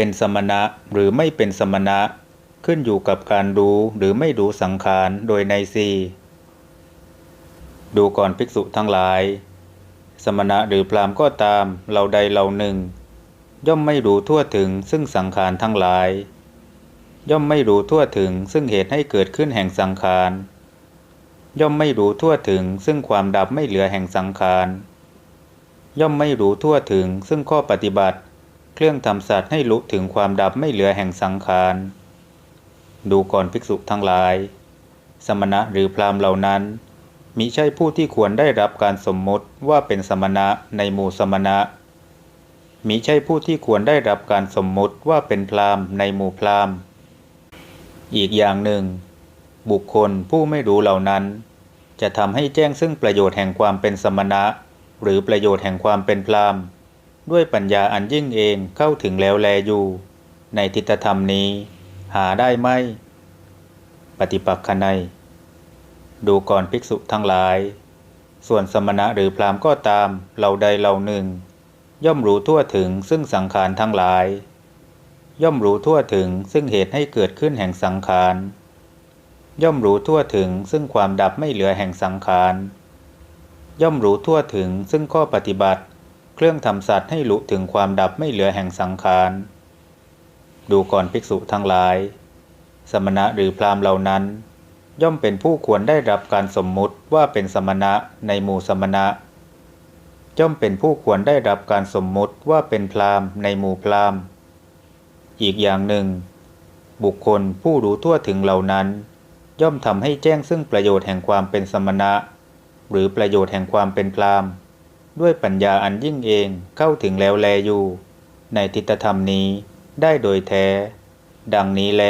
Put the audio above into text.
เป็นสมณะหรือไม่เป็นสมณะ ขึ้นอยู่กับการรู้หรือไม่รู้สังขารโดยในสี่ดูก่อนภิกษุทั้งหลาย สมณะหรือพรามก็ตามเราใดเราหนึ่ง ย่อมไม่รู้ทั่วถึงซึ่งสังขารทั้งหลาย ย่อมไม่รู้ทั่วถึงซึ่งเหตุให้เกิดขึ้นแห่งสังขารย่อมไม่รู้ทั่วถึงซึ่งความดับไม่เหลือแห่งสังขาร ย่อมไม่รู้ทั่วถึงซึ่งข้อปฏิบัติ เครื่องทำสัตว์ให้รู้ถึงความดับไม่เหลือแห่งสังขาร ดูก่อนภิกษุทั้งหลาย สมณะหรือพราหมณ์เหล่านั้นมิใช่ผู้ที่ควรได้รับการสมมติว่าเป็นสมณะในหมู่สมณะมิใช่ผู้ที่ควรได้รับการสมมติว่าเป็นพราหมณ์ในหมู่พราหมณ์ อีกอย่างหนึ่ง บุคคลผู้ไม่รู้เหล่านั้น จะทำให้แจ้งซึ่งประโยชน์แห่งความเป็นสมณะ หรือประโยชน์แห่งความเป็นพราหมณ์ ด้วยปัญญาอันยิ่งเองเข้าถึงแล้วแลอยู่ ในทิฏฐธรรมนี้ หาได้ไหมปฏิปักขนัยดูก่อนภิกษุทั้งหลาย ส่วนสมณะหรือพรามก็ตามเราใดเราหนึ่ง ย่อมรู้ทั่วถึงซึ่งสังขารทั้งหลาย ย่อมรู้ทั่วถึงซึ่งเหตุให้เกิดขึ้นแห่งสังขารย่อมรู้ทั่วถึงซึ่งความดับไม่เหลือแห่งสังขาร ย่อมรู้ทั่วถึงซึ่งข้อปฏิบัติ เครื่องทำสัตว์ให้รู้ถึงความดับไม่เหลือแห่งสังขาร ดูก่อนภิกษุทั้งหลาย สมณะหรือพราหมณ์เหล่านั้น ย่อมเป็นผู้ควรได้รับการสมมุติว่าเป็นสมณะในหมู่สมณะ ย่อมเป็นผู้ควรได้รับการสมมุติว่าเป็นพราหมณ์ในหมู่พราหมณ์ อีกอย่างหนึ่ง บุคคลผู้รู้ทั่วถึงเหล่านั้น ย่อมทำให้แจ้งซึ่งประโยชน์แห่งความเป็นสมณะ หรือประโยชน์แห่งความเป็นพราหมณ์ ด้วยปัญญาอันยิ่งเองเข้าถึงแล้วแลอยู่ ในทิฏฐธรรมนี้ได้โดยแท้ ดังนี้แล